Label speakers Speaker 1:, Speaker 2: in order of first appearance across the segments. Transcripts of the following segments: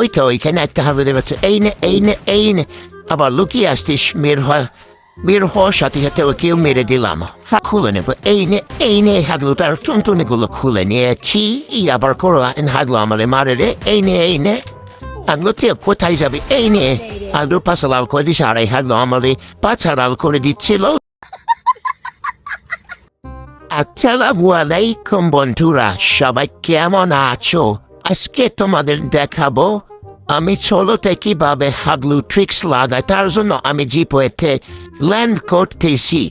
Speaker 1: ওই তো ওইখানে একটা হাগলু দেখতে পাচ্ছ এই নে এই নে এই নে আবার লুকিয়ে আসতিস বের হয় বের হওয়ার সাথে সাথে ওকেও মেরে দিলাম খুলে নেব এই নে এই নে হাগলুটার টুনটুনিগুলো খুলে নিয়েছি ই আবার করো হাগলু আমাদের মারে রে এই নে এই নে হাগলু তুই কোথায় যাবি এই নে হাগলু পাশা লাল করে দিস আর এই হাগলু আমাদের পাছা লাল করে দিচ্ছিল আসসালামু আলাইকুম বন্ধুরা সবাই কেমন আছো আজকে তোমাদের দেখাবো আমি চলোতে কীভাবে হাগলু ট্রিক্স লাগাই। তার জন্য আমি জিপোয়েতে ল্যান্ড করতেছি।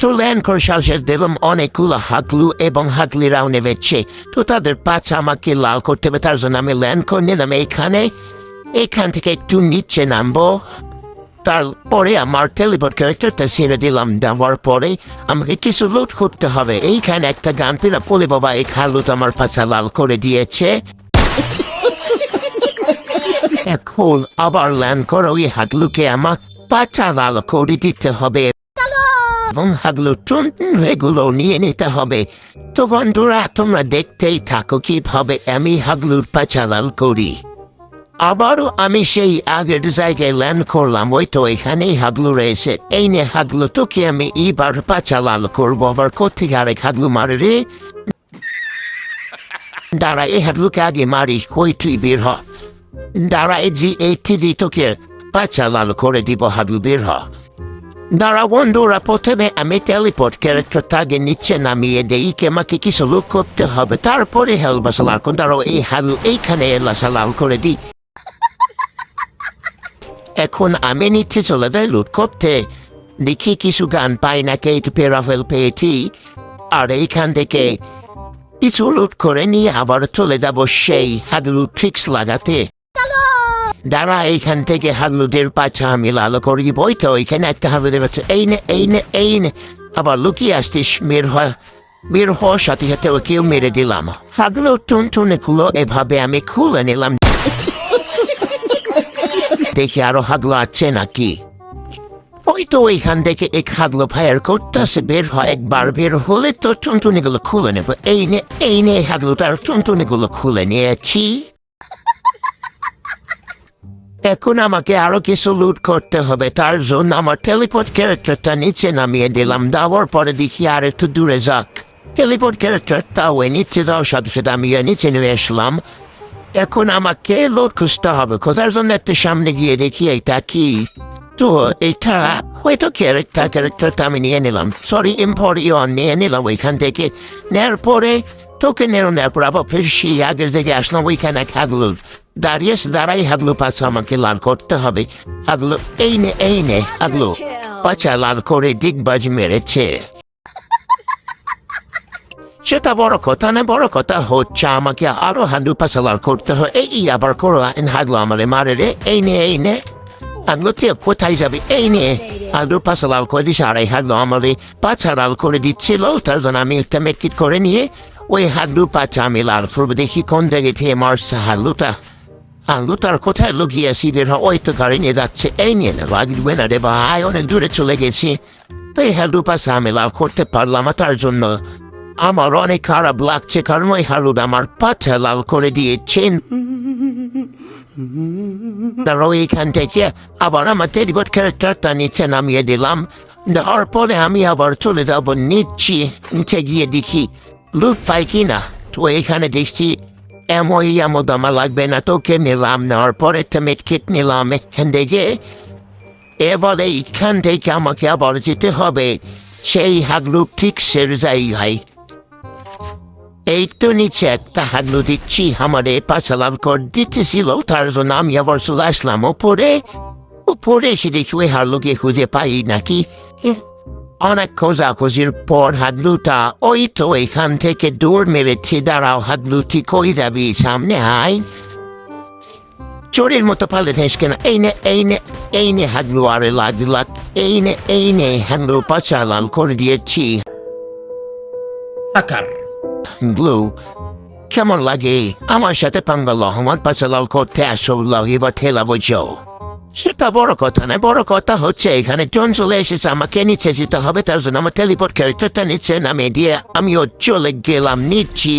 Speaker 1: তো ল্যান্ড করে সাহসের দিলাম অনেকগুলো হাগলু এবং হাগলি হাগলিরাও নেমেছে তো তাদের পাচা আমাকে লাল করতে হবে তার জন্য আমি ল্যান্ড করে নিলাম এইখানে। এখান থেকে একটু নিচে নামবো। তারপরে আমার টেলিপোর্ট ক্যারেক্টারটা ছেড়ে দিলাম দেওয়ার পরে আমাকে কিছু লুট করতে হবে। এইখানে একটা গান পিলা বলে বাবা এই খালুট আমার পাছা লাল করে দিয়েছে। এখন আবার ল্যান্ড করো ওই হাগলুকে আমার পাছা লাল করে দিতে হবে। এবং হাগলু টুন এগুলো নিয়ে নিতে হবে। তো বন্ধুরা, তোমরা দেখতেই থাকো কীভাবে আমি হাগলুর পাছা লাল করি। আবারও আমি সেই আগের জায়গায় ল্যান্ড করলাম, ওই তো এখানেই হাগলু রয়েছে। এই নে হাগলু, তোকে আমি এইবার পাচা লাল করব। আবার কোথেকে আরেক হাগলু মারে রে? দাঁড়া, এই হাগলুকে আগে মারি, কই তুই বের হ। দাঁড়া এই জি এই টিডি তোকে পাচা লাল করে দিব হাগলু বের হ দাঁড়া বন্ধুরা প্রথমে আমি টেলিপোর্ট ক্যারেক্টারটা আগে নিচে নামিয়ে দেই কে আমাকে কিছু লুক করতে হবে তারপরে হেলবাসা লাল করে দাঁড়াও এই হাগলু এইখানে এলাসা লাল করে দিই এখন আমি নিচে চলে যাই লুট করতে দেখি কিছু গান পাই নাকি একটু পেরাফেল পেয়েছি আর এইখান থেকে কিছু লুট করে নিয়ে আবার চলে যাব সেই হাগলু ট্রিক্স লাগাতে দাঁড়া, এইখান থেকে হাগলুদের পাছা আমি লাল করি বই তো ওইখানে একটা হাগলুদের পাচ্ছে এই নে এই নে এই নে। আবার লুকিয়ে আসতিস বের হয় বের হওয়ার সাথে সাথে ওকেও মেরে দিলাম। হাগলু টুনটুনে খুলো এভাবে আমি খুলে নিলাম। দেখি আরও হাগলো আছে নাকি? ওই তো ওইখান থেকে এক হাগলো ফায়ার করতেছে, বের হয় একবার, বের হলে তো টুনটুনিগুলো খুলে নেব। এই নে এই নে হাগলোটার টুনটুনিগুলো খুলে নিয়েছি। এখন আমাকে আরও কিছু লুট করতে হবে, তার জন্য আমার টেলিপোর্ট ক্যারেক্টারটা নিচে নামিয়ে দিলাম। দেওয়ার পরে দেখি আর একটু দূরে যাক। টেলিপোর্ট ক্যারেক্টারটা ওই নিচে দেওয়ার সাথে সাথে আমি নিচে নেমে আসলাম। এখন আমাকে লোড খুঁজতে হবে। কোথার জন্য একটা সামনে গিয়ে দেখি এটা কি। তো এটা, হয়তো ক্যারেক্টার ক্যারেক্টারটা আমি নিয়ে নিলাম। সরি ইম্পোরিয়ন নিয়ে নিলাম ওইখান থেকে। নেওয়ার পরে আবার ফের সেই আগের আসলাম ওইখানে এক হাগলু দাঁড়াই হাগলু পাশে আমাকে লাল করতে হবে হাগলু এই নে এই নে হাগলু পাচা লাল করে দিগবাজ মেরেছে সেটা বড় কথা না বড় কথা হচ্ছে আমাকে আরও হান্ডু পাচালার করতে হয় এই আবার করো হাগলো আমাদের মারে রে এই নে এই নে হাগলো তুই কোথায় যাবি এই নে হাগলু পাচালাল করে দিস আর এই হাগলো আমাদের পাচালাল করে দিচ্ছিল তার জন্য আমি একটা মেটকিট করে নিয়ে ওই পাচা আমি লাল করব দেখি কোন মারছে হাগলুটা হাগলু তার কোথায় লুকিয়েছি বের হয় ওই তো গাড়ি নিয়ে যাচ্ছে। এই নিয়ে নেব লাগবে না রে ভাই, অনেক দূরে চলে গেছি। তো এই হাগলু পাচা আমি লাল করতে পারলাম তার জন্য। আমার অনেক খারাপ লাগছে, কারণ ওই হালুদ আমার পাছা লাল করে দিয়েছেন তারও এইখান থেকে আবার আমার টেলিবট ক্যারেক্টারটা নিচে নামিয়ে দিলাম। দেওয়ার পরে আমি আবার চলে যাব, নিচ্ছি। নিচে গিয়ে দেখি লুট পাই কি না? তো এখানে দেখছি এমই এমন দামা লাগবে না তোকে নিলাম, নেওয়ার পরে তো মেটকিট নিলাম এখান থেকে। এবারে এইখান থেকে আমাকে আবার যেতে হবে। সেই হাগলু ফিক্সের জায়গায় এই তো নিচে একটা হাগলু দিচ্ছি আমাদের পাঁচালাম কর দিতেছিল, তার জন্য আমি আবার চলে আসলাম। ওপরে উপরে এসে দেখি ওই হাগলুকে খুঁজে পাই নাকি। অনেক খোঁজাখুঁজির পর হাগলুটা ওই তো এখান থেকে দৌড় মেরেছে দাঁড়াও হাগলুটি কই যাবি সামনে আয় চোরের মতো পালে থাকিস এই নে এই নে এই নে হাগলু আরে লাগলাক এই নে এই নে হাগলু পাচালাল করে দিয়েছি।
Speaker 2: আকার।
Speaker 1: গ্লু কেমন লাগে? আমার সাথে পাঙ্গা রহমান পাচালাল করতে আসল এবার ঠেলা বোঝো। সেটা বড় কথা না বড় কথা হচ্ছে এখানে জন চলে এসেছে, আমাকে নিচে যেতে হবে, তার জন্য আমার টেলিপোর্ট ক্যারেক্টারটা নিচে নামিয়ে দিয়ে আমিও চলে গেলাম, নিচ্ছি।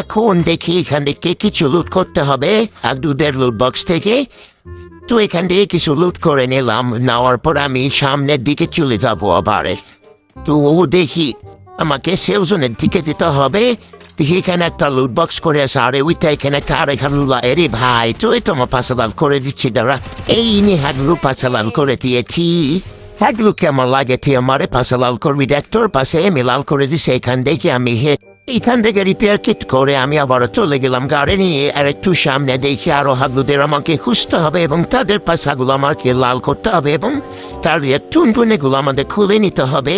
Speaker 1: এখন দেখি এখান থেকে কিছু লুট করতে হবে, আর দুধের লুট বক্স থেকে তো এখান থেকে কিছু লুট করে নিলাম, নেওয়ার পর আমি সামনের দিকে চলে যাব আবার। তো ও দেখি, আমাকে সেলজনের দিকে যেতে হবে এখানে লুট বক্স করে আছে আরে ওইটা এখানে একটা আর এখানে লুলা এরে ভাই তো এই তো আমার করে দিচ্ছি দাঁড়া এই নিয়ে হাগলু পাশালাল করে দিয়েছি হাগলু কেমন লাগে তুই আমারে পাশালাল করবি দেখ তোর পাশে আমি লাল করে দিছে এখান থেকে আমি হে এখান থেকে রিপেয়ার কিট করে আমি আবার চলে গেলাম গাড়ি নিয়ে আর একটু সামনে দেখি আরও হাগলুদের আমাকে খুঁজতে হবে এবং তাদের পাশাগুলো আমাকে লাল করতে হবে এবং তার টুনটুনেগুলো আমাদের খুলে নিতে হবে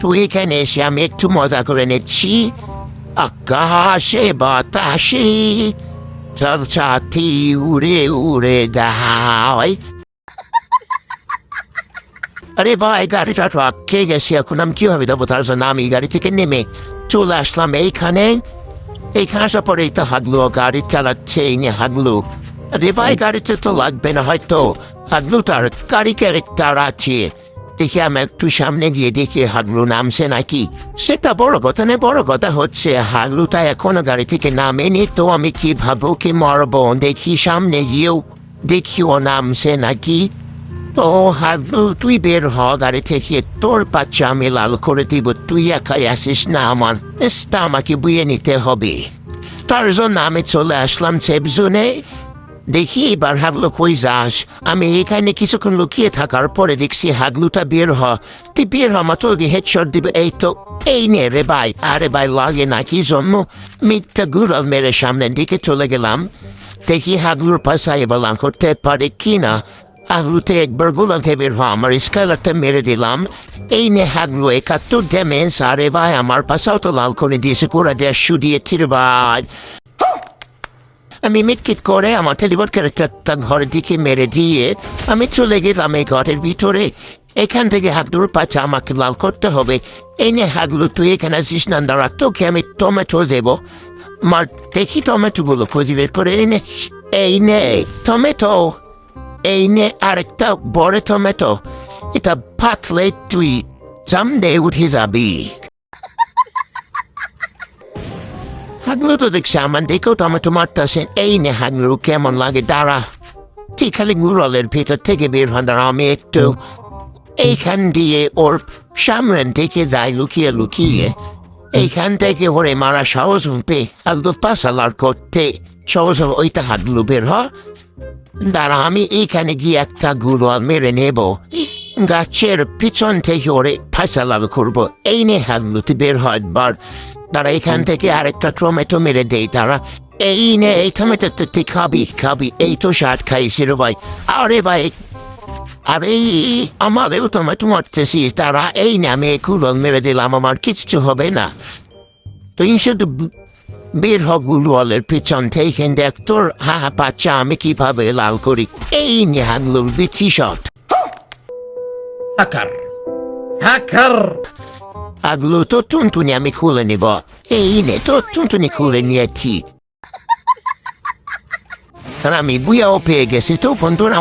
Speaker 1: তো এখানে এসে আমি একটু মজা করে নিচ্ছি আকাশে বাতাসে চলছাতি উড়ে উড়ে দায়। আরে ভাই, গাড়িটা ট্রাকে গেছে, এখন আমি কীভাবে যাব? তার জন্য আমি গাড়ি থেকে নেমে চলে আসলাম এইখানে। এইখানে আসার পরেই তো হাগলু গাড়ি চালাচ্ছে, এই নিয়ে হাগলু। আরে ভাই, গাড়িতে তো লাগবে না, হয়তো। হাগলু তার গাড়ি ক্যারেক্টার আছে। দেখি আমি একটু সামনে গিয়ে দেখি হাগলু নামছে নাকি। সেটা বড় কথা না বড় কথা হচ্ছে হাগলুটা এখনও গাড়ি থেকে নামেনি, তো আমি কি ভাবো কি মরবো? দেখি সামনে গিয়েও দেখি ও নামছে নাকি। তো হাগলু, তুই বের হ, গাড়ি থেকে তোর বাচ্চা আমি লাল করে দিব, তুই একাই আসিস না আমার। তা আমাকে বুয়ে নিতে হবে। তার জন্য আমি চলে আসলাম সেবজনে দেখি এবার হাগলু কই যাস। আমি এখানে কিছুক্ষণ লুকিয়ে থাকার পরে দেখছি হাগলুটা বের হ। তুই বের হ, মাত্র হেডশট দিবে। এই তো, এই নে রে ভাই। আরে ভাই, লাগে না, কি জন্য? মিথ্যা গুড়াল মেরে সামনের দিকে চলে গেলাম। দেখি হাগলুর পাশায় বলাম করতে পারে কি না? হাগলুতে একবার গুলাতে বের হ, আমার স্কালারটা মেরে দিলাম। এই নে হাগলু, একাত্তর ড্যামেজ আরে ভাই, আমার পাশাও তো লাল করে দিয়েছে কোরা দেশ শুধিয়ে ছিল ভাই। আমি মিটকিট করে আমার টেলিবট ক্যারেক্টারটা ঘরের দিকে মেরে দিয়ে আমি চলে গেলাম এই ঘরের ভিতরে। এখান থেকে হাগলুর পাচা আমাকে লাল করতে হবে। এই নে হাগলু তুই এখানে আসিস না, দাঁড়া, তোকে আমি টমেটো দেবো। মার দেখি টমেটোগুলো খুঁজে বের করে, এই নে এই নে টমেটো, এই নে আরেকটা বড় টমেটো। এটা পাতলে তুই জামদে উঠে যাবি। হাগলু তো দেখছি আমার দেখেও টমেটো মারতেছেন এই নে হাগলু কেমন লাগে দাঁড়া ঠিক খালি গুড়লের ভিতর থেকে বের হন দাঁড়া আমি একটু এইখান দিয়ে ওর সামনের দিকে যাই লুকিয়ে লুকিয়ে এইখান থেকে ওরে মারা সাহস পে হাগলু পাশালার করতে সহজ ওইটা হাগলু বের হ দাঁড়া আমি এইখানে গিয়ে একটা গুড়ল মেরে নেব গাছের পিছন থেকে ওরে ফাঁসালাল করব এই নে হাগলুতে বের হয় বার তারা এখান থেকে আরেকটা টমেটো মেরে দেই তারা। এই নে এই টমেটো তো তুই খাবি খাবি এই তো শার্ট খাইছি রে ভাই। আরে ভাই আরে আমাদেরও টমেটো মারতেছিস তারা এই নে নামে কুলন মেরে দিলাম আমার কিচ্ছু হবে না। তুই শুধু বের হ গুলওয়ালের পিছন থেকে দেখ তোর হা বাচ্চা আমি কীভাবে লাল করি। এই নে হাগলুর বিচি শট।
Speaker 2: Hacker. Hacker.
Speaker 1: আগলো তো টুনটুনি আমি খুলে নিব এই নে তো টুনটুনি খুলে নিয়েছি আর আমি বুয়াও পেয়ে গেছি তো বন্ধুরা